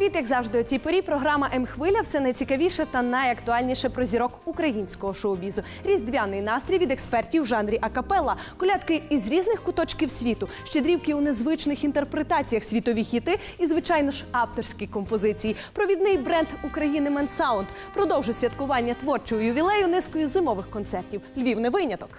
привіт! Як завжди, у цій порі програма М-хвиля все найцікавіше та найактуальніше про зірок українського шоу-бізу. Різдвяний настрій від експертів в жанрі акапелла, колядки із різних куточків світу, щедрівки у незвичних інтерпретаціях, світові хіти і, звичайно ж, авторські композиції. Провідний бренд України Менсаунд продовжує святкування творчого ювілею низкою зимових концертів. Львів не виняток.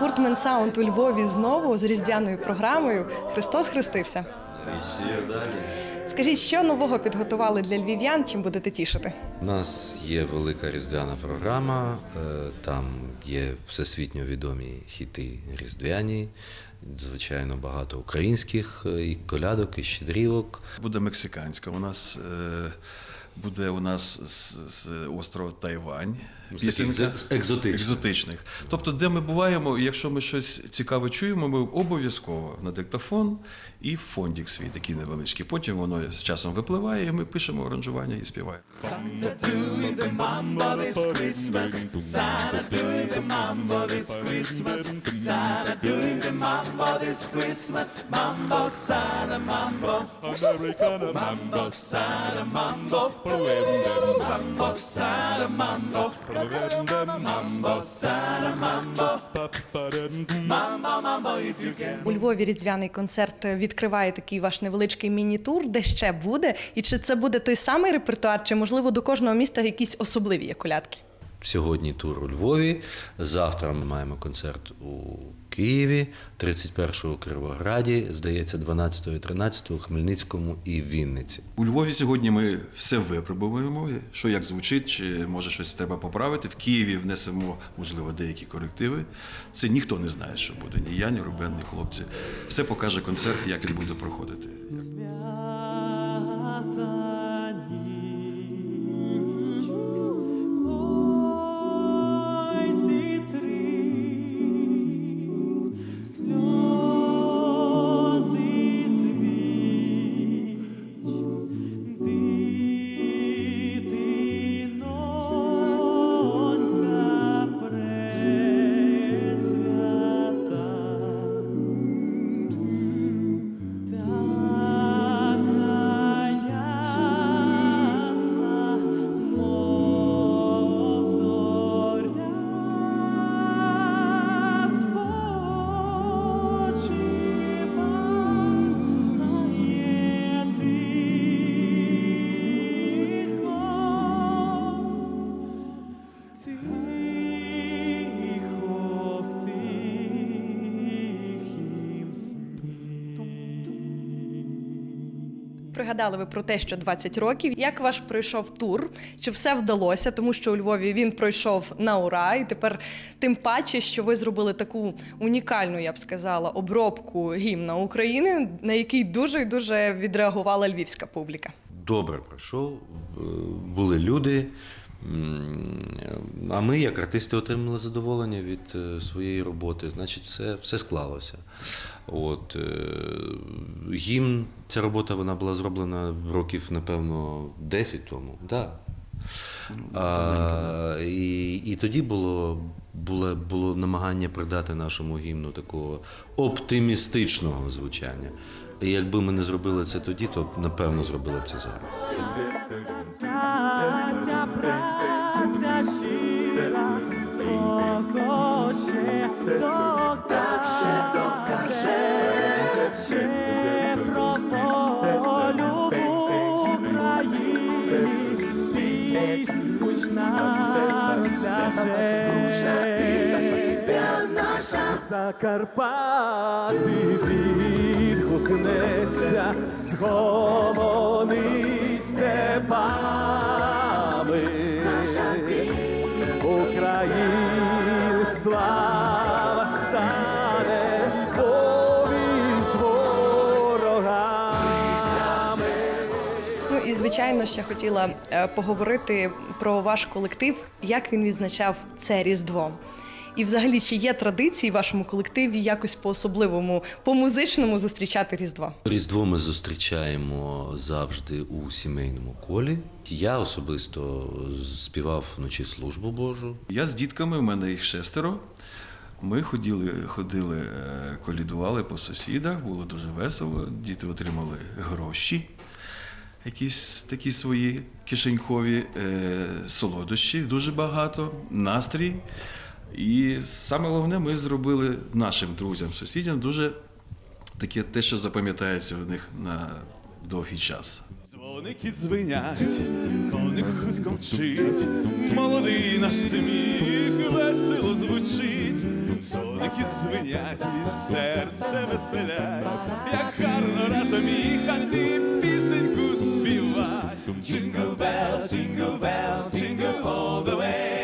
Гурт Менсаунд у Львові знову з різдвяною програмою Христос хрестився. Скажіть, що нового підготували для львів'ян, чим будете тішити? У нас є велика різдвяна програма, е, там є всесвітньо відомі хіти різдвяні, звичайно, багато українських е, і колядок, і щедрівок. Буде мексиканська. У нас е, буде у нас з, з острова Тайвань. З- екзотичних. екзотичних. Тобто, де ми буваємо, якщо ми щось цікаве чуємо, ми обов'язково на диктофон і фондік свій такий невеличкий. Потім воно з часом випливає, і ми пишемо аранжування і співаємо. Mambo, sada mambo, mambo, sada mambo, У Львові різдвяний концерт відкриває такий ваш невеличкий міні-тур, де ще буде. І чи це буде той самий репертуар, чи можливо до кожного міста якісь особливі є колядки? Сьогодні тур у Львові. Завтра ми маємо концерт у Києві, 31-го у Кривограді, здається, 12-го і 13-го у Хмельницькому і Вінниці. У Львові сьогодні ми все випробуємо, що як звучить, чи може щось треба поправити. В Києві внесемо, можливо, деякі корективи. Це ніхто не знає, що буде. Ні я, ні Рубен, ні хлопці. Все покаже концерт, як він буде проходити. Пригадали ви про те, що 20 років. Як ваш пройшов тур? Чи все вдалося? Тому що у Львові він пройшов на ура, і тепер тим паче, що ви зробили таку унікальну, я б сказала, обробку гімна України, на який дуже і дуже відреагувала львівська публіка. добре пройшов, е, були люди. А ми, як артисти, отримали задоволення від е, своєї роботи. Значить, все, все склалося. От, е, гімн, ця робота вона була зроблена років, напевно, 10 тому. Да. А, і, і тоді було, було, було намагання придати нашому гімну такого оптимістичного звучання. І якби ми не зробили це тоді, то напевно зробили б це зараз. Катя праця щира, Закарпати відгукнеться, згомонить степами. Україн слава стане, повість ворогами. Ну і звичайно, ще хотіла е, поговорити про ваш колектив, як він відзначав це Різдво. І взагалі, чи є традиції в вашому колективі якось по-особливому, по-музичному зустрічати Різдво? Різдво ми зустрічаємо завжди у сімейному колі. Я особисто співав вночі службу Божу. Я з дітками, у мене їх шестеро. Ми ходили, ходили, е, колідували по сусідах, було дуже весело. Діти отримали гроші, якісь такі свої кишенькові е, солодощі, дуже багато, настрій. І саме головне, ми зробили нашим друзям, сусідям дуже таке те, що запам'ятається у них на довгий час. Дзвоники дзвенять, коник хутко мчить, молодий наш сміх весело звучить, дзвоники дзвенять, і серце веселять, як гарно разом їхати, пісеньку співать. Jingle bells, jingle bells, jingle all the way.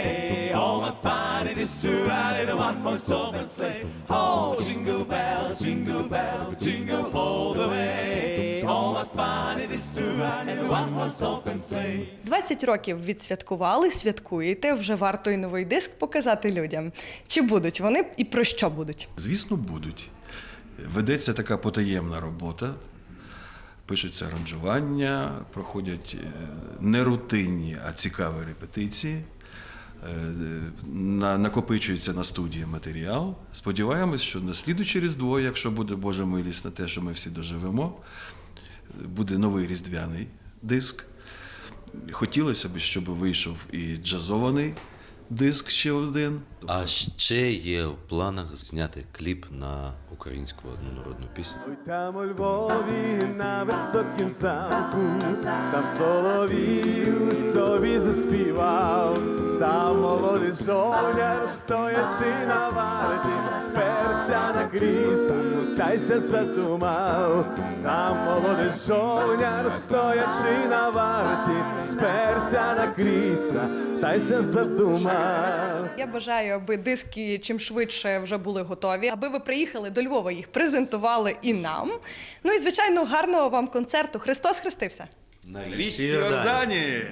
Is to ride in a one-horse open sleigh. Oh, jingle bells, jingle bells, jingle all the way. Oh, what fun it is to ride in a one-horse open sleigh. 20 років відсвяткували, святкуєте. Вже варто і новий диск показати людям. Чи будуть вони і про що будуть? Звісно, будуть. Ведеться така потаємна робота. Пишуться аранжування, проходять е, не рутинні, а цікаві репетиції. Е, на- Накопичується на студії матеріал. Сподіваємось, що на слідуче Різдво, якщо буде Божа милість на те, що ми всі доживемо, буде новий різдвяний диск. Хотілося б, щоб вийшов і джазований диск ще один. А ще є в планах зняти кліп на українську одну народну пісню. Ой, там у Львові на високім замку, там соловів собі заспівав, там молодий жовняр, стоячи на варті, сперся на кріса, та й се задумав, там молодий жовняр, стоячи на варті, сперся на кріса, та й се задумав. Я бажаю, аби диски чим швидше вже були готові, аби ви приїхали до Львова, їх презентували і нам. Ну і звичайно, гарного вам концерту. Христос хрестився! На Йордані!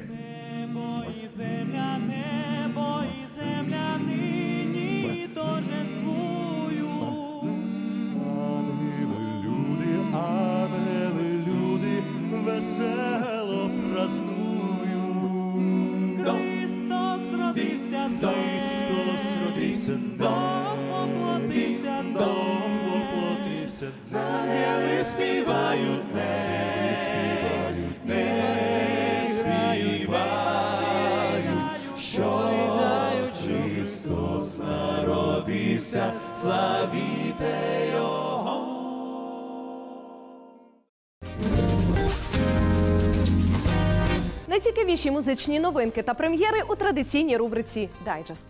Народився, славіте Його. Найцікавіші музичні новинки та прем'єри у традиційній рубриці Дайджест.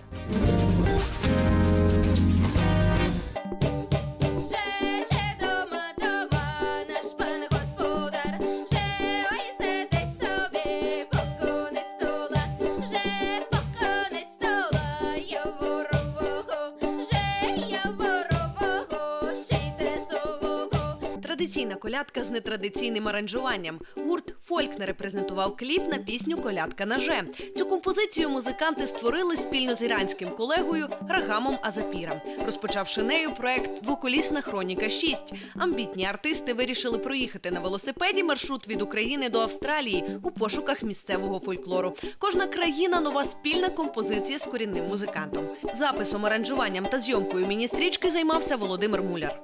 Колядка з нетрадиційним аранжуванням. Гурт Фолькнери презентував кліп на пісню Колядка на же. Цю композицію музиканти створили спільно з іранським колегою Рагамом Азапіром, розпочавши нею проект Двоколісна хроніка 6 Амбітні артисти вирішили проїхати на велосипеді маршрут від України до Австралії у пошуках місцевого фольклору. Кожна країна нова спільна композиція з корінним музикантом. Записом, аранжуванням та зйомкою міні-стрічки займався Володимир Муляр.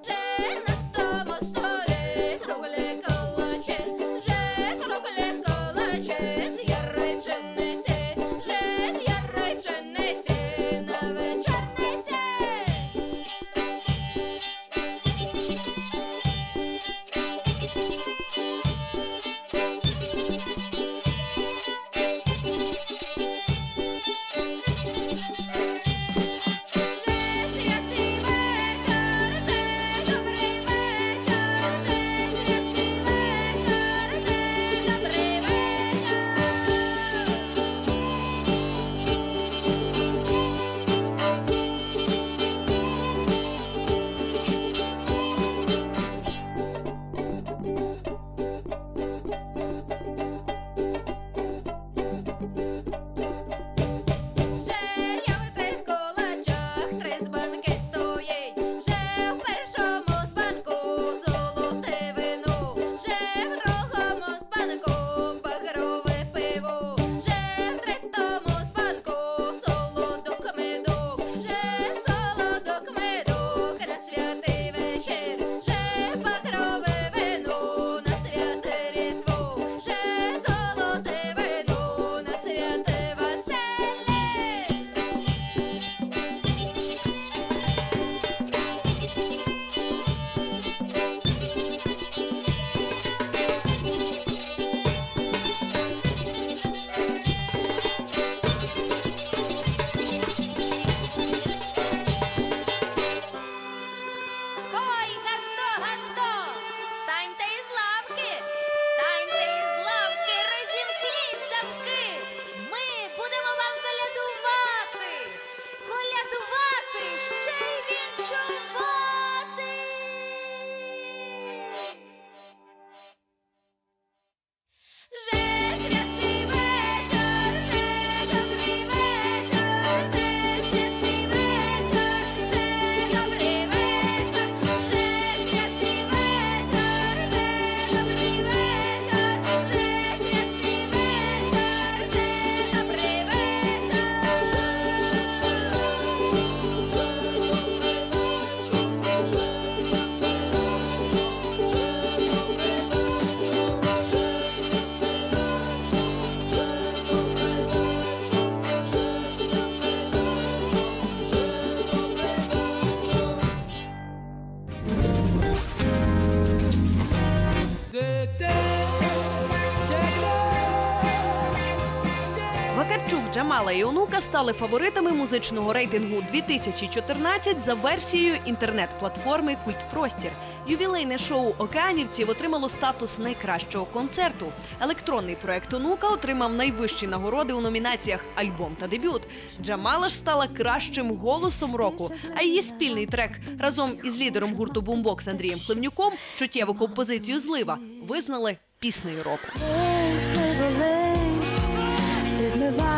Джамала і онука стали фаворитами музичного рейтингу 2014 за версією інтернет-платформи Культпростір. Ювілейне шоу океанівців отримало статус найкращого концерту. Електронний проект онука отримав найвищі нагороди у номінаціях Альбом та дебют. Джамала ж стала кращим голосом року. А її спільний трек разом із лідером гурту Бумбокс Андрієм Хливнюком чуттєву композицію Злива визнали піснею року.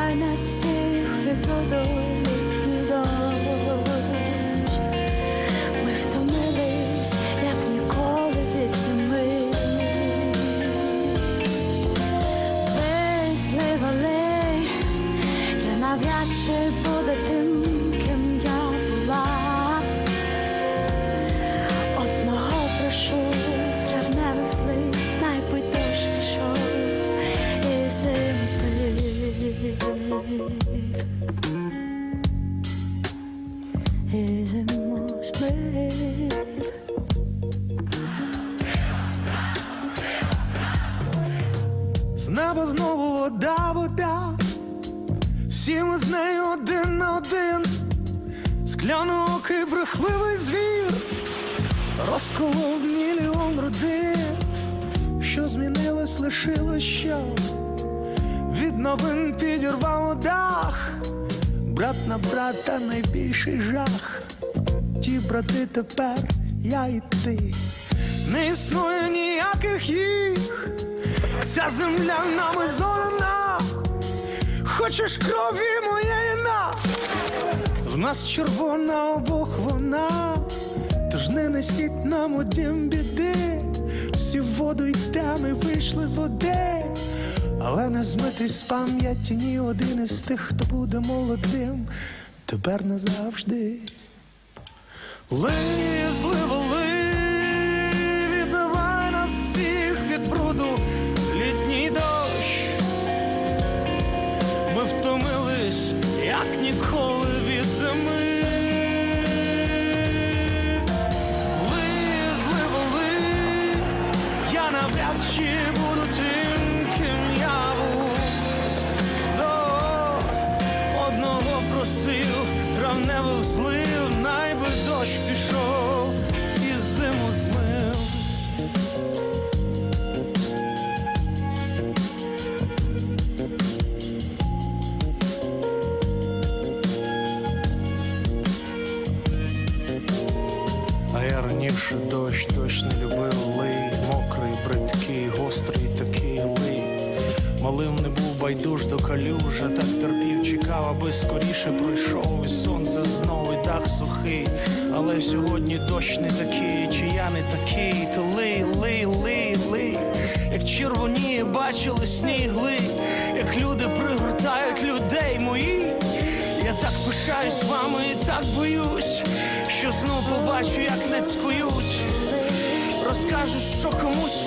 Відмивай нас всіх від літній дощ. Ми як ніколи від зими. Весь ливалей, я навряд чи буде неба знову вода, вода, всі ми з нею один на один, скляноокий брехливий звір, розколов мільйон родин, що змінилось, лишилось що? Від новин підірвало дах, брат на брата найбільший жах. Ті брати тепер я і ти, не існує ніяких їх. Ця земля нами зорана, хочеш крові моєї на, в нас червона обох вона, тож не несіть нам у дім біди, всі воду йдемо і вийшли з води, але не змитись з пам'яті ні один із тих, хто буде молодим, тепер назавжди. Ли, ніколи від зими. Лизли зливо, я навряд чи буду побачу, як не цькують. Розкажуть, що комусь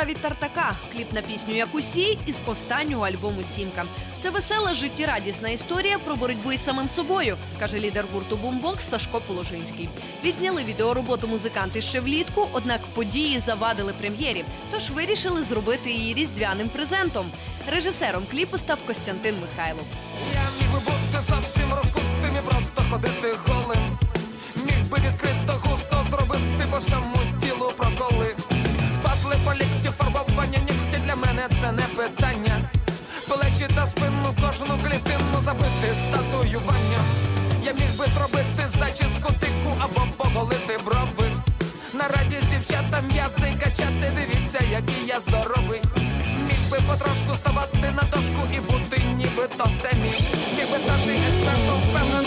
життя. Кліп на пісню як усі із останнього альбому Сімка. Це весела життєрадісна історія про боротьбу із самим собою, каже лідер гурту Бумбокс Сашко Положинський. Відзняли відеороботу музиканти ще влітку, однак події завадили прем'єрі, тож вирішили зробити її різдвяним презентом. Режисером кліпу став Костянтин Михайлов. Я міг би бути зовсім розкутим і просто ходити голим. Міг би відкрито густо зробити по. Патли по нігті для мене це не питання. Плечі та спину, кожну клітину забити татуювання. Я міг би зробити зачіску тику або поголити брови. На радість дівчатам м'язи качати, дивіться, який я здоровий. Міг би потрошку ставати на дошку і бути нібито в темі. Міг би стати експертом, впевнено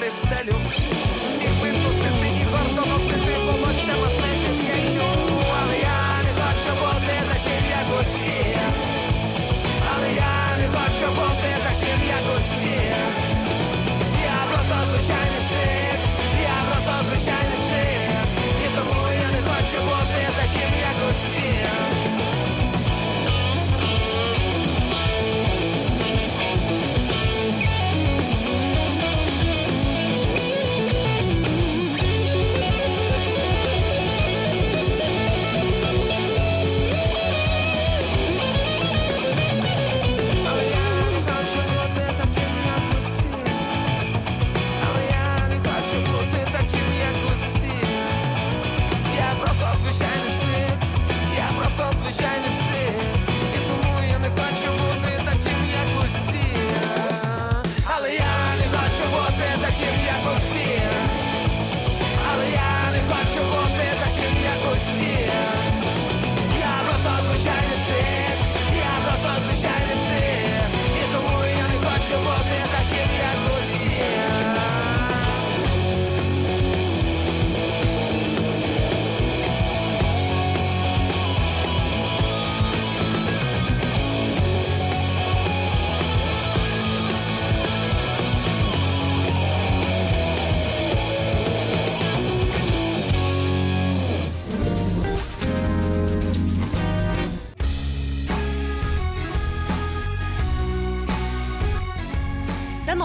сидіти і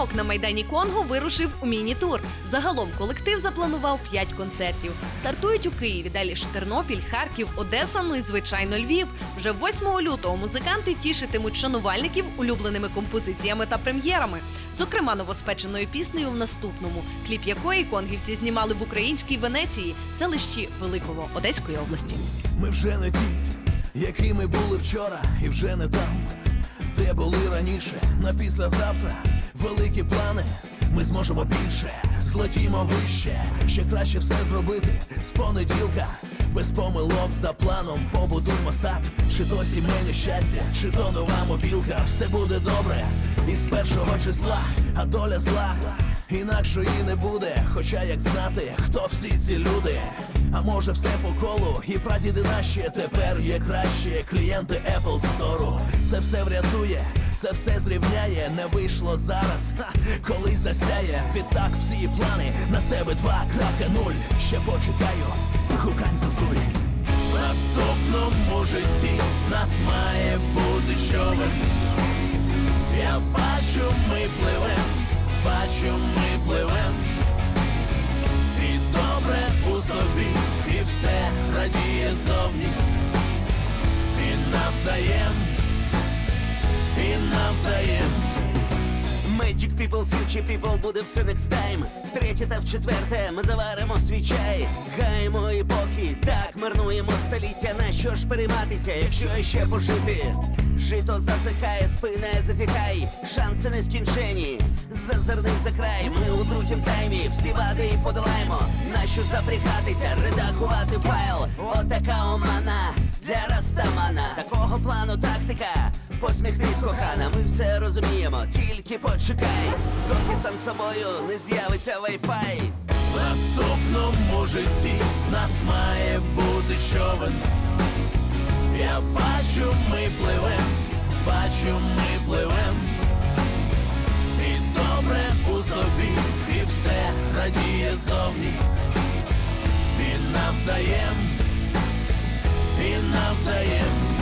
Танок на майдані Конго вирушив у міні-тур. Загалом колектив запланував 5 концертів. Стартують у Києві, далі ж Тернопіль, Харків, Одеса, ну і звичайно Львів. Вже 8 лютого музиканти тішитимуть шанувальників улюбленими композиціями та прем'єрами. Зокрема, новоспеченою піснею в наступному, кліп якої конгівці знімали в українській Венеції, селищі Великого Одеської області. Ми вже не ті, якими були вчора, і вже не там, де були раніше, на післязавтра. Великі плани, ми зможемо більше, злетімо вище, ще краще все зробити. З понеділка, без помилок за планом побудуємо сад, чи то сімейне щастя, чи то нова мобілка, все буде добре, із першого числа, а доля зла. Інакшої не буде, хоча як знати, хто всі ці люди. А може все по колу, і прадіди наші тепер є краще. Клієнти Apple Store. Це все врятує, це все зрівняє. Не вийшло зараз, ха, колись засяє. Відтак всі плани на себе 2.0 Ще почекаю, гукань зозуль. В наступному житті нас має бути човен. Я бачу, ми пливем, бачу, ми пливем. Добре у собі, і все радіє зовні. І навзаєм, і навзаєм. Magic people, future people, буде все next time Втретє та вчетверте ми заваримо свій чай Гаємо епохи, так марнуємо століття На що ж перейматися, якщо ще пожити Жито засихає, спина зазіхай Шанси нескінчені, зазирни за край. Ми у трутім таймі, всі вади і подолаємо. Нащо запрягатися, редагувати файл? Отака омана для Растамана. Такого плану тактика. Посміхнись, кохана, ми все розуміємо, тільки почекай, доки сам собою не з'явиться вайфай. В наступному житті нас має бути човен. Я бачу, ми пливем, бачу, ми пливем. І добре у собі, і все радіє зовні. І навзаєм, і навзаєм.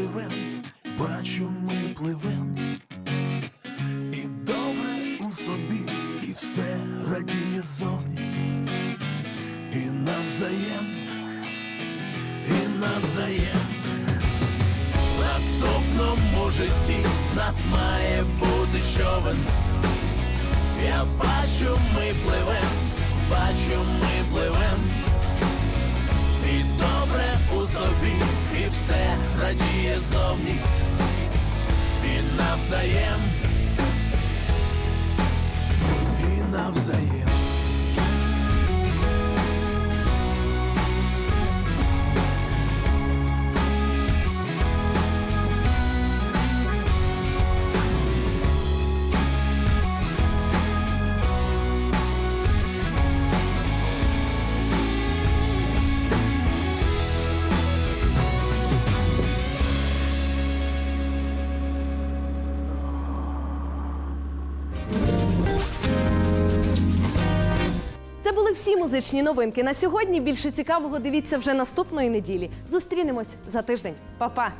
Пливем, бачу, ми пливем. І добре у собі, і все радіє зовні. І навзаєм, і навзаєм. В наступному житті нас має бути човен. Я бачу, ми пливем, бачу, ми пливем. І добре у собі, все радіє зовні. І навзаєм, і навзаєм. Всі музичні новинки. На сьогодні більше цікавого дивіться вже наступної неділі. Зустрінемось за тиждень. Па-па!